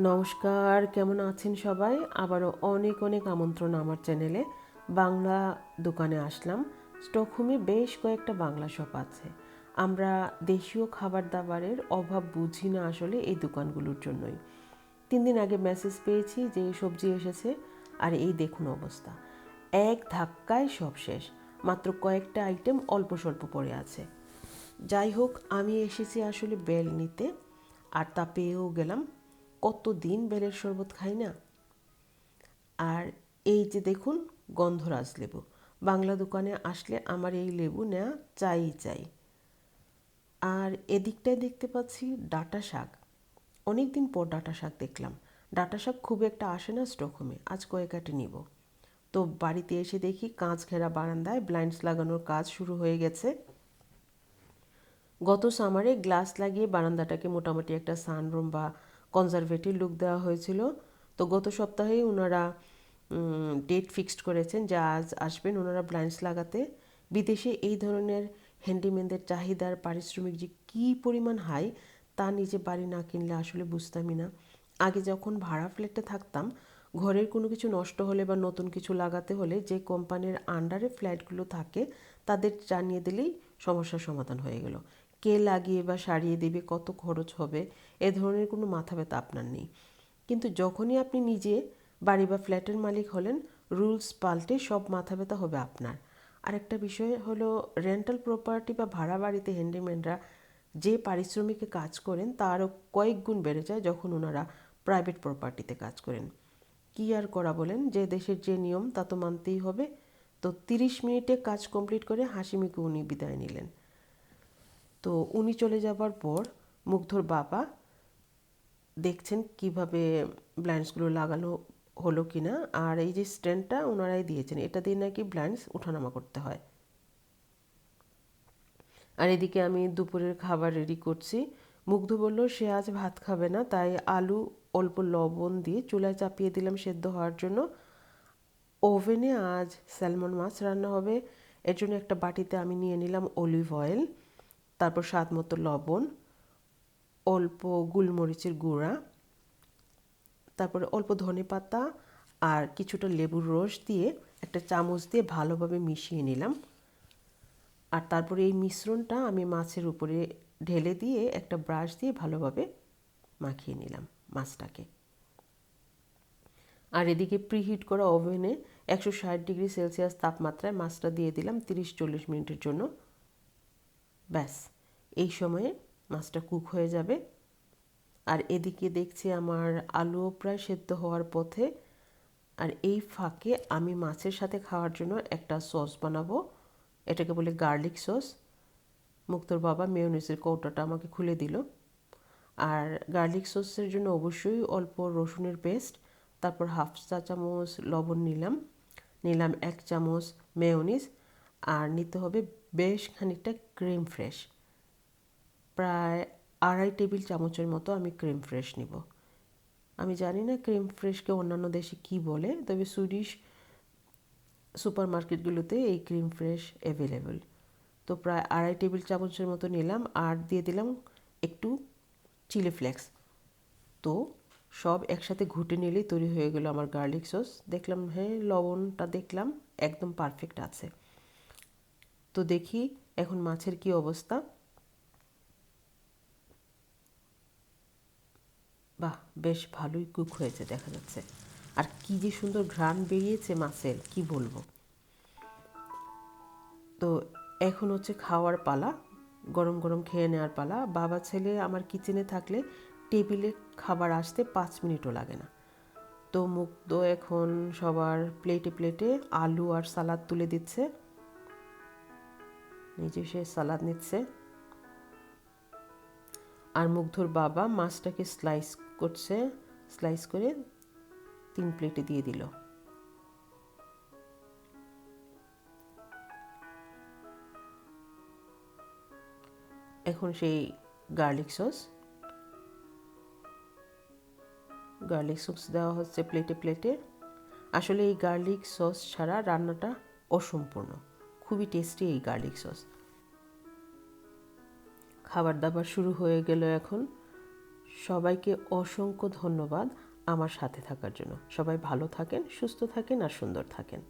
নমস্কার, কেমন আছেন সবাই? আবারও অনেক অনেক আমন্ত্রণ আমার চ্যানেলে। বাংলা দোকানে আসলাম। স্টকহোমে বেশ কয়েকটা বাংলা শপ আছে। আমরা দেশীয় খাবার দাবারের অভাব বুঝি না আসলে এই দোকানগুলোর জন্যই। তিন দিন আগে মেসেজ পেয়েছি যে সবজি এসেছে। আর এই দেখুন অবস্থা। এক ধাক্কায় সব শেষ। মাত্র কয়েকটা আইটেম অল্প স্বল্প পড়ে আছে। যাই হোক, আমি এসেছি আসলে বেল নিতে। আর তা পেয়েও গেলাম। কত দিন বেলের শরবত খাই না? আর এই যে দেখুন, গন্ধরাজ লেবু। বাংলা দোকানে আসলে আমার এই লেবু নেওয়া চাই চাই। আর এদিকটায় দেখতে পাচ্ছি ডাটা শাক। অনেক দিন পর ডাটা শাক দেখলাম। ডাটা শাক খুব একটা আসে না স্টকহোমে আজ কয়েকাটি নিব। তো বাড়িতে এসে দেখি কাঁচ ঘেরা বারান্দায় ব্লাইন্ডস লাগানোর কাজ শুরু হয়ে গেছে। গত সামারে গ্লাস লাগিয়ে বারান্দাটাকে মোটামুটি একটা সানরুম বা কনজারভেটিভ লুক দেওয়া হয়েছিল। তো গত সপ্তাহেই ওনারা ডেট ফিক্সড করেছেন যে আজ আসবেন ওনারা ব্লাইন্ডস লাগাতে। বিদেশে এই ধরনের হ্যান্ডিম্যানদের চাহিদার পারিশ্রমিক যে কী পরিমাণ হাই তা নিজে বাড়ি না কিনলে আসলে বুঝতামই না। আগে যখন ভাড়া ফ্ল্যাটে থাকতাম, ঘরের কোনো কিছু নষ্ট হলে বা নতুন কিছু লাগাতে হলে যে কোম্পানির আন্ডারে ফ্ল্যাটগুলো থাকে, তাদের জানিয়ে দিলেই সমস্যার সমাধান হয়ে গেল। কে লাগিয়ে বা সারিয়ে দেবে, কত খরচ হবে, এ ধরনের কোনো মাথা ব্যথা আপনার নেই। কিন্তু যখনই আপনি নিজে বাড়ি বা ফ্ল্যাটের মালিক হলেন, রুলস পাল্টে সব মাথা ব্যথা হবে আপনার। আরেকটা বিষয় হলো রেন্টাল প্রপার্টি বা ভাড়া বাড়িতে হ্যান্ডিম্যানরা যে পারিশ্রমিকে কাজ করেন, তারও কয়েক গুণ বেড়ে যায় যখন ওনারা প্রাইভেট প্রপার্টিতে কাজ করেন। কী আর করা বলেন? যে দেশের যে নিয়ম, তা তো মানতেই হবে। তো তিরিশ মিনিটে কাজ কমপ্লিট করে হাসিমিকে উনি বিদায় নিলেন। তো উনি চলে যাবার পর মুগ্ধর বাবা দেখছেন কীভাবে ব্লাইন্ডসগুলো লাগানো হলো কি না আর এই যে স্ট্যান্ডটা ওনারাই দিয়েছেন, এটা দিয়ে নাকি ব্লাইন্ডস ওঠানামা করতে হয়। আর এদিকে আমি দুপুরের খাবার রেডি করছি। মুগ্ধ বলল, সে আজ ভাত খাবে না, তাই আলু অল্প লবণ দিয়ে চুলায় চাপিয়ে দিলাম সেদ্ধ হওয়ার জন্য। ওভেনে আজ স্যালমন মাছ রান্না হবে, এর জন্য একটা বাটিতে আমি নিয়ে নিলাম অলিভ অয়েল। তারপর স্বাদ মতো লবণ, অল্প গুলমরিচের গুঁড়া, তারপরে অল্প ধনে পাতা আর কিছুটা লেবুর রস দিয়ে একটা চামচ দিয়ে ভালোভাবে মিশিয়ে নিলাম। আর তারপরে এই মিশ্রণটা আমি মাছের উপরে ঢেলে দিয়ে একটা ব্রাশ দিয়ে ভালোভাবে মাখিয়ে নিলাম মাছটাকে। আর এদিকে প্রিহিট করা ওভেনে একশো ষাট ডিগ্রি সেলসিয়াস তাপমাত্রায় মাছটা দিয়ে দিলাম তিরিশ চল্লিশ মিনিটের জন্য। ব্যাস, এই সময়ে মাছটা কুক হয়ে যাবে। আর এদিকে দেখছি আমার আলুও প্রায় সেদ্ধ হওয়ার পথে। আর এই ফাঁকে আমি মাছের সাথে খাওয়ার জন্য একটা সস বানাবো। এটাকে বলে গার্লিক সস মুক্তর বাবা মেয়নিসের কৌটাটা আমাকে খুলে দিল। আর গার্লিক সসের জন্য অবশ্যই অল্প রসুনের পেস্ট তারপর হাফ চা চামচ লবণ নিলাম। নিলাম এক চামচ মেয়নিস আর নিতে হবে বেশ খানিকটা ক্রিম ফ্রেশ। প্রায় আড়াই টেবিল চামচের মতো আমি ক্রিম ফ্রেশ নিব। আমি জানি না ক্রিম ফ্রেশকে অন্যান্য দেশে কি বলে, তবে সুইডিশ সুপার মার্কেটগুলোতে এই ক্রিম ফ্রেশ অ্যাভেলেবেল তো প্রায় আড়াই টেবিল চামচের মতো নিলাম আর দিয়ে দিলাম একটু চিলি ফ্লেক্স। তো সব একসাথে ঘুটে নিলেই তৈরি হয়ে গেল আমার গার্লিক সস। দেখলাম হ্যাঁ লবণটা দেখলাম, একদম পারফেক্ট আছে। তো দেখি এখন মাছের কি অবস্থা। বাহ, বেশ ভালোই কুক হয়েছে, দেখা যাচ্ছে। আর কি যে সুন্দর ঘ্রাণ বেরিয়েছে মাছের, কি বলব। তো এখন হচ্ছে খাওয়ার পালা, গরম গরম খেয়ে নেওয়ার পালা। বাবা, ছেলে আমার কিচেনে থাকলে টেবিলে খাবার আসতে পাঁচ মিনিটও লাগে না। তো মুগ্ধ এখন সবার প্লেটে প্লেটে আলু আর সালাদ তুলে দিচ্ছে। নিজে সে সালাদ নিচ্ছে। আর মুগ্ধর বাবা মাছটাকে স্লাইস করছে স্লাইস করে তিন প্লেটে দিয়ে দিল। এখন সেই গার্লিক সস গার্লিক সস দেওয়া হচ্ছে প্লেটে প্লেটে আসলে এই গার্লিক সস ছাড়া রান্নাটা অসম্পূর্ণ। খুবই টেস্টি এই গার্লিক সস খাবার দাবার শুরু হয়ে গেল এখন। সবাইকে অসংখ্য ধন্যবাদ আমার সাথে থাকার জন্য। সবাই ভালো থাকেন, সুস্থ থাকেন আর সুন্দর থাকেন।